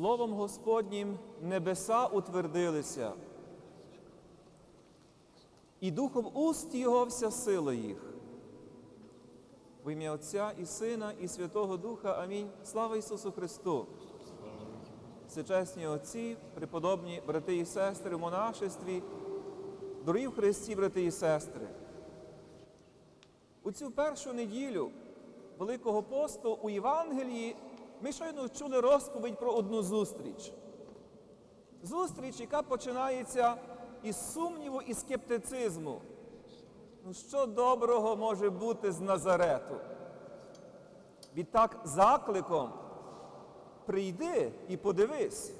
Словом Господнім небеса утвердилися, і духом уст Його вся сила їх. В ім'я Отця і Сина, і Святого Духа. Амінь. Слава Ісусу Христу! Всечесні отці, преподобні брати і сестри в монашестві, дорогі в Христі, брати і сестри. У цю першу неділю Великого посту у Євангелії ми щойно чули розповідь про одну зустріч. Зустріч, яка починається із сумніву і скептицизму. Ну, що доброго може бути з Назарету? Відтак закликом прийди і подивись,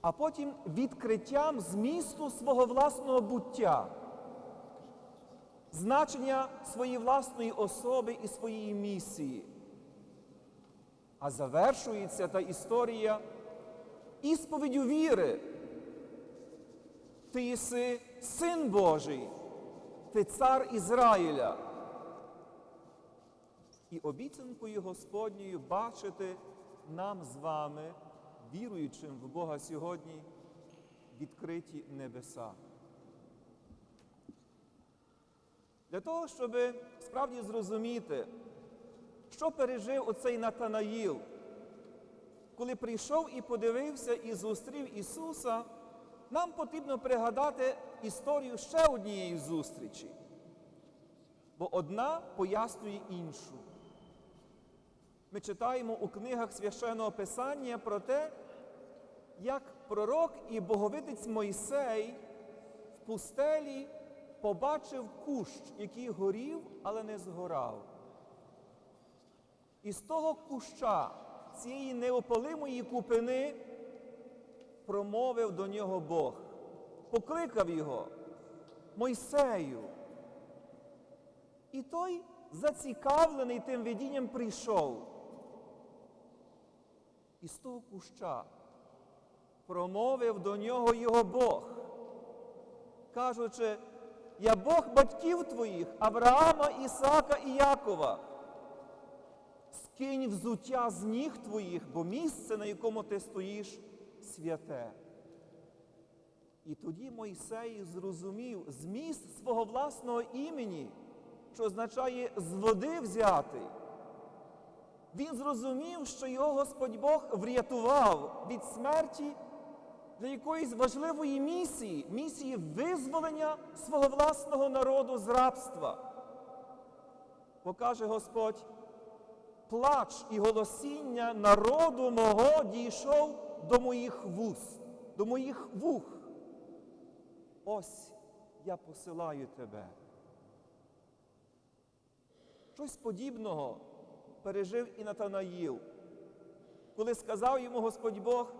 а потім відкриттям змісту свого власного буття, значення своєї власної особи і своєї місії. А завершується та історія ісповіддю віри. Ти єси син Божий, ти цар Ізраїля. І обіцянкою Господньою бачити нам з вами, віруючим в Бога сьогодні, відкриті небеса. Для того, щоб справді зрозуміти, що пережив оцей Натанаїл, коли прийшов і подивився і зустрів Ісуса, нам потрібно пригадати історію ще однієї зустрічі, бо одна пояснює іншу. Ми читаємо у книгах священного Писання про те, як пророк і боговидець Мойсей в пустелі побачив кущ, який горів, але не згорав. І з того куща, цієї неопалимої купини, промовив до нього Бог, покликав його Мойсею. І той, зацікавлений тим видінням, прийшов. І з того куща промовив до нього його Бог, кажучи, я Бог батьків твоїх, Авраама, Ісака і Якова. Скинь взуття з ніг твоїх, бо місце, на якому ти стоїш, святе. І тоді Мойсей зрозумів зміст свого власного імені, що означає з води взятий. Він зрозумів, що його Господь Бог врятував від смерті для якоїсь важливої місії, місії визволення свого власного народу з рабства. Покаже Господь, плач і голосіння народу мого дійшов до моїх вуст, до моїх вух. Ось я посилаю тебе. Щось подібного пережив і Натанаїл, коли сказав йому Господь Бог,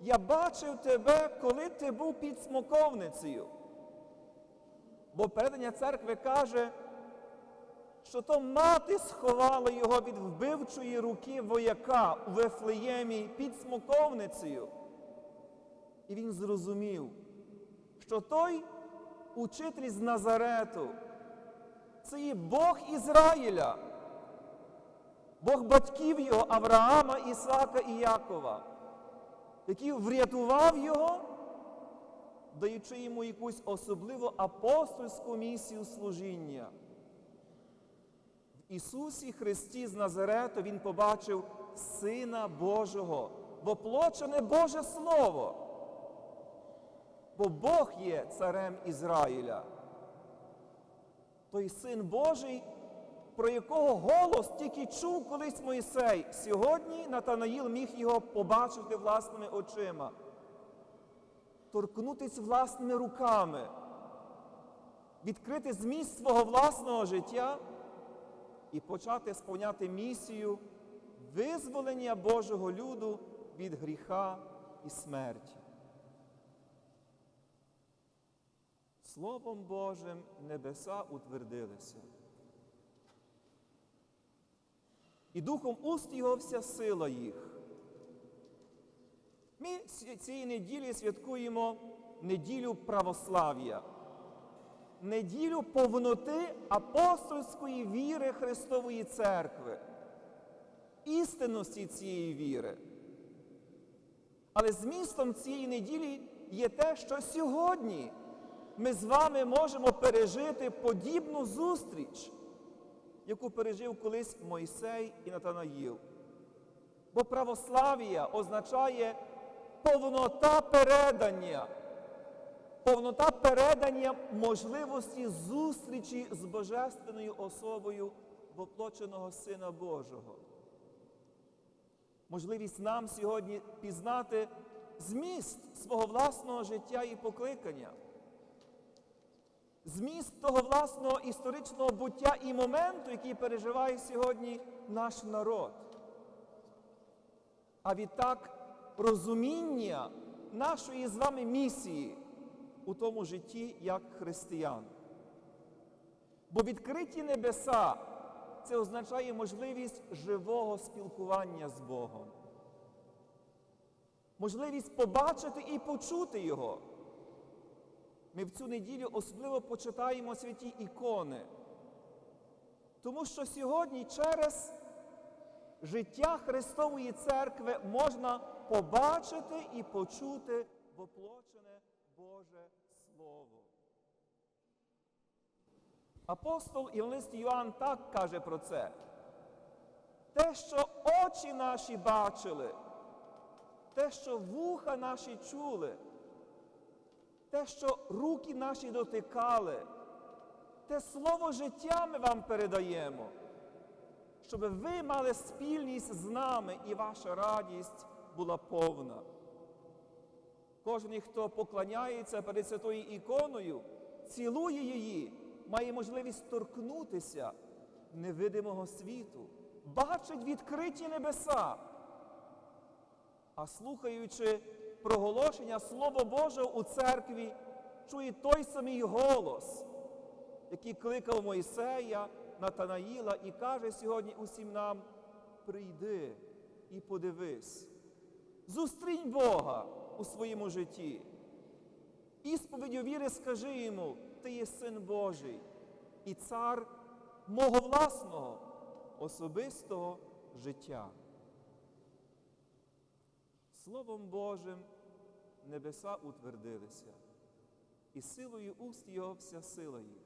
я бачив тебе, коли ти був під смоковницею. Бо передання церкви каже, що то мати сховала його від вбивчої руки вояка у Вифлеємі під смоковницею. І він зрозумів, що той учитель з Назарету це є Бог Ізраїля, Бог батьків його Авраама, Ісака і Якова, який врятував його, даючи йому якусь особливу апостольську місію служіння. Ісусі Христі з Назарету Він побачив Сина Божого, бо плочене Боже Слово. Бо Бог є царем Ізраїля. Той син Божий, про якого голос тільки чув колись Мойсей, сьогодні Натанаїл міг його побачити власними очима, торкнутися власними руками, відкрити зміст свого власного життя і почати сповняти місію визволення Божого люду від гріха і смерті. Словом Божим небеса утвердилися. І духом уст його вся сила їх. Ми цієї неділі святкуємо неділю православ'я, неділю повноти апостольської віри Христової Церкви, істинності цієї віри. Але змістом цієї неділі є те, що сьогодні ми з вами можемо пережити подібну зустріч, яку пережив колись Мойсей і Натанаїл. Бо православ'я означає повнота передання, повнота передання можливості зустрічі з божественною особою воплоченого Сина Божого. Можливість нам сьогодні пізнати зміст свого власного життя і покликання, зміст того власного історичного буття і моменту, який переживає сьогодні наш народ. А відтак розуміння нашої з вами місії у тому житті як християн. Бо відкриті небеса це означає можливість живого спілкування з Богом. Можливість побачити і почути Його. Ми в цю неділю особливо почитаємо святі ікони. Тому що сьогодні через життя Христової церкви можна побачити і почути воплочене Боже Слово. Апостол Євангелист Йоанн так каже про це. Те, що очі наші бачили, те, що вуха наші чули, те, що руки наші дотикали, те слово життя ми вам передаємо, щоб ви мали спільність з нами і ваша радість була повна. Кожен, хто поклоняється перед святою іконою, цілує її, має можливість торкнутися невидимого світу, бачить відкриті небеса. А слухаючи проголошення Слова Божого у церкві, чує той самий голос, який кликав Мойсея, Натанаїла і каже сьогодні усім нам: прийди і подивись, зустрінь Бога у своєму житті. Ісповіддю віри скажи йому, ти є син Божий і цар мого власного особистого життя. Словом Божим небеса утвердилися, і силою уст Його вся сила їх.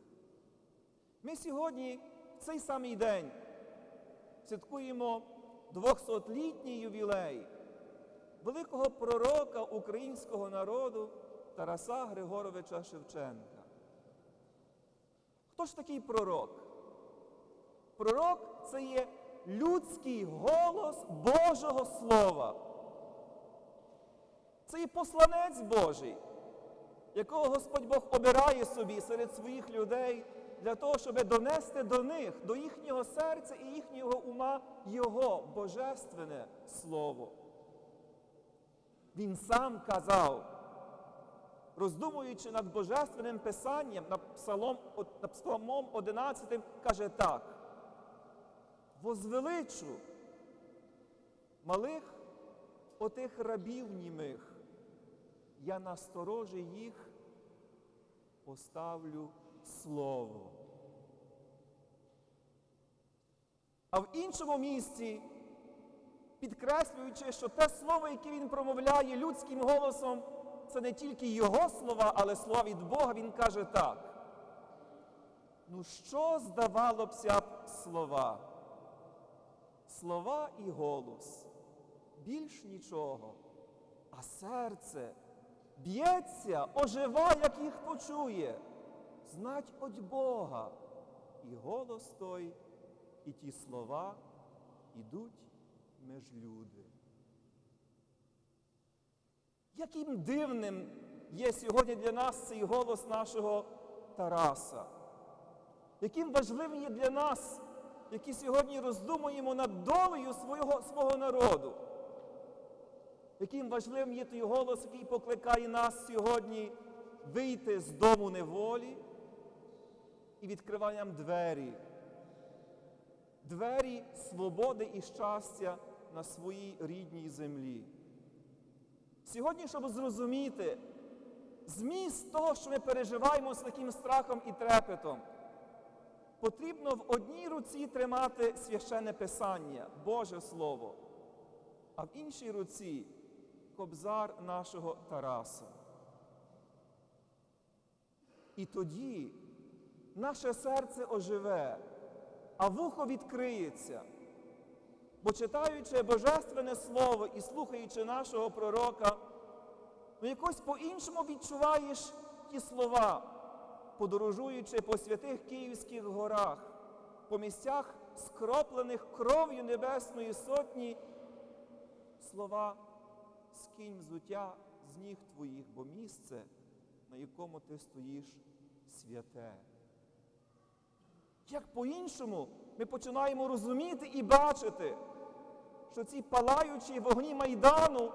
Ми сьогодні, в цей самий день, святкуємо 200-літній ювілей великого пророка українського народу Тараса Григоровича Шевченка. Хто ж такий пророк? Пророк це є людський голос Божого Слова. Це є посланець Божий, якого Господь Бог обирає собі серед своїх людей для того, щоб донести до них, до їхнього серця і їхнього ума Його божественне Слово. Він сам казав, роздумуючи над Божественним Писанням, над Псалом, над Псалмом 11, каже так. Возвеличу малих отих рабів німих, я насторожі їх поставлю слово. А в іншому місці, підкреслюючи, що те слово, яке він промовляє людським голосом, це не тільки його слова, але слова від Бога, він каже так. Ну, що здавалося б слова? Слова і голос. Більш нічого. А серце б'ється, ожива, як їх почує. Знать от Бога. І голос той, і ті слова ідуть між люди. Яким дивним є сьогодні для нас цей голос нашого Тараса? Яким важливим є для нас, які сьогодні роздумуємо над долею свого, свого народу? Яким важливим є той голос, який покликає нас сьогодні вийти з дому неволі і відкриває нам двері, двері свободи і щастя на своїй рідній землі. Сьогодні, щоб зрозуміти зміст того, що ми переживаємо з таким страхом і трепетом, потрібно в одній руці тримати священне Писання, Боже Слово, а в іншій руці кобзар нашого Тараса. І тоді наше серце оживе, а вухо відкриється. Бо читаючи Божественне Слово і слухаючи нашого пророка, ну якось по-іншому відчуваєш ті слова, подорожуючи по святих Київських горах, по місцях, скроплених кров'ю Небесної Сотні, слова скинь взуття з ніг твоїх, бо місце, на якому ти стоїш, святе. Як по-іншому ми починаємо розуміти і бачити, що ці палаючі вогні Майдану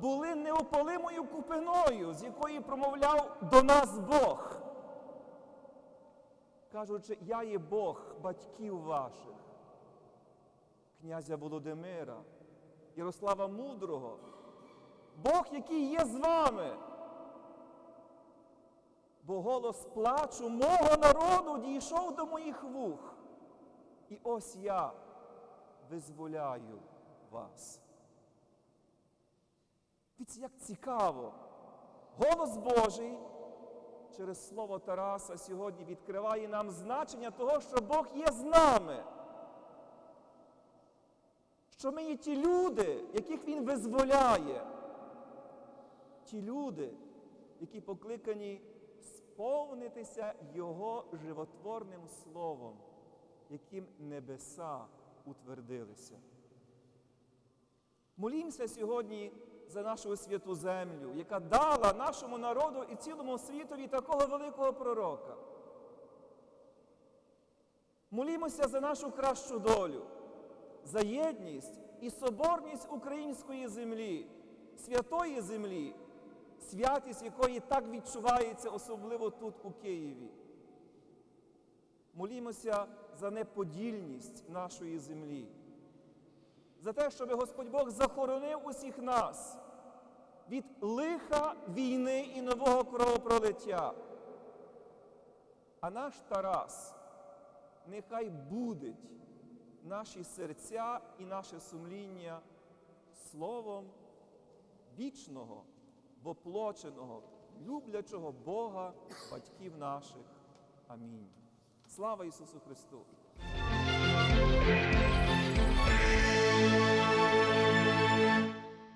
були неопалимою купиною, з якої промовляв до нас Бог, кажучи, я є Бог батьків ваших, князя Володимира, Ярослава Мудрого, Бог, який є з вами. Бо голос плачу мого народу дійшов до моїх вух. І ось я визволяю вас. Дивіться, як цікаво. Голос Божий через слово Тараса сьогодні відкриває нам значення того, що Бог є з нами. Що ми є ті люди, яких Він визволяє. Ті люди, які покликані сповнитися Його животворним словом, яким небеса утвердилися. Молімося сьогодні за нашу святу землю, яка дала нашому народу і цілому світові такого великого пророка. Молімося за нашу кращу долю, за єдність і соборність української землі, святої землі, святість якої так відчувається, особливо тут, у Києві. Молімося за неподільність нашої землі, за те, щоб Господь Бог захоронив усіх нас від лиха війни і нового кровопролиття. А наш Тарас нехай будить наші серця і наше сумління словом вічного, воплоченого, люблячого Бога, батьків наших. Амінь. Слава Ісусу Христу!